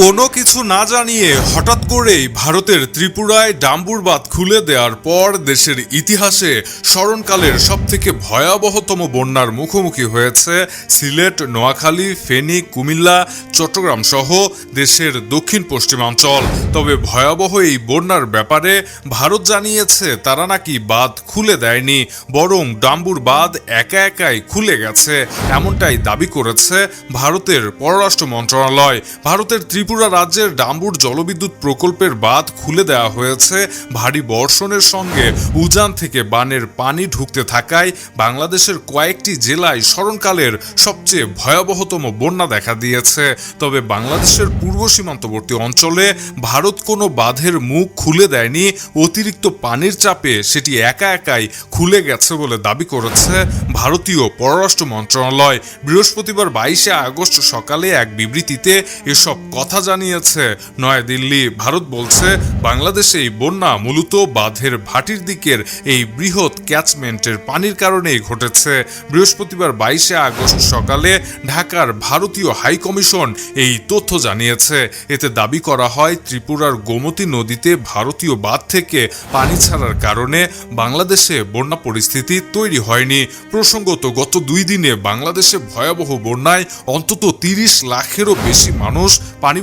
কোনো কিছু না জানিয়ে হঠাৎ করেই ভারতের ত্রিপুরায় ডাম্বুর বাঁধ খুলে দেওয়ার পর দেশের ইতিহাসে স্মরণকালের সবথেকে ভয়াবহতম বন্যার মুখোমুখি হয়েছে সিলেট, নোয়াখালী, ফেনী, কুমিল্লা, চট্টগ্রাম সহ দেশের দক্ষিণ পশ্চিমাঞ্চল। তবে ভয়াবহ এই বন্যার ব্যাপারে ভারত জানিয়েছে তারা নাকি বাঁধ খুলে দেয়নি, বরং ডাম্বুর বাঁধ একা একাই খুলে গেছে, এমনটাই দাবি করেছে ভারতের পররাষ্ট্র মন্ত্রণালয়। ভারতের ত্রিপুরা রাজ্যের ডাম্বুর জলবিদ্যুৎ প্রকল্পের বাঁধ খুলে দেওয়া হয়েছে। ভারী বর্ষণের সঙ্গে উজান থেকে বানের পানি ঢুকতে থাকায় বাংলাদেশের কয়েকটি জেলায় স্মরণকালের সবচেয়ে ভয়াবহতম বন্যা দেখা দিয়েছে। তবে বাংলাদেশের পূর্ব সীমান্তবর্তী অঞ্চলে ভারত কোনো বাঁধের মুখ খুলে দেয়নি। অতিরিক্ত পানির চাপে সেটি একা একাই খুলে গেছে বলে দাবি করেছে ভারতীয় পররাষ্ট্র মন্ত্রণালয়। বৃহস্পতিবার বাইশে আগস্ট সকালে এক বিবৃতিতে এসব কথা জানিয়েছে। নয়াদিল্লি ভারত বলছে বাংলাদেশে এই বন্যা মূলত বাঁধের ভাটির দিকের এই বৃহৎ ক্যাচমেন্টের পানির কারণেই ঘটেছে। বৃহস্পতিবার বাইশে আগস্ট সকালে ঢাকার ভারতীয় হাই কমিশন এই তথ্য জানিয়েছে। এতে দাবি করা হয়, ত্রিপুরার গোমতী নদীতে ভারতীয় বাঁধ থেকে পানি ছাড়ার কারণে বাংলাদেশে বন্যা পরিস্থিতি তৈরি হয়নি। প্রসঙ্গত, গত দুই দিনে বাংলাদেশে ভয়াবহ বন্যায় অন্তত তিরিশ লাখেরও বেশি মানুষ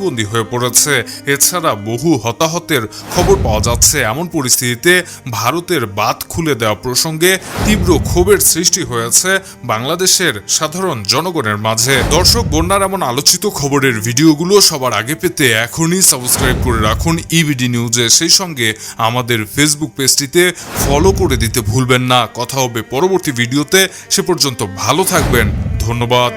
পানিবন্দী হয়ে পড়েছে। এছাড়া বহু হতাহতের খবর পাওয়া যাচ্ছে। এমন পরিস্থিতিতে ভারতের বাদ খুলে দেওয়া প্রসঙ্গে তীব্র ক্ষোভের সৃষ্টি হয়েছে বাংলাদেশের সাধারণ জনগণের মাঝে। দর্শক, বন্যার এমন আলোচিত খবরের ভিডিওগুলো সবার আগে পেতে এখনই সাবস্ক্রাইব করে রাখুন ইবিডি নিউজে সেই সঙ্গে আমাদের ফেসবুক পেজটিতে ফলো করে দিতে ভুলবেন না। কথা হবে পরবর্তী ভিডিওতে। সে পর্যন্ত ভালো থাকবেন। ধন্যবাদ।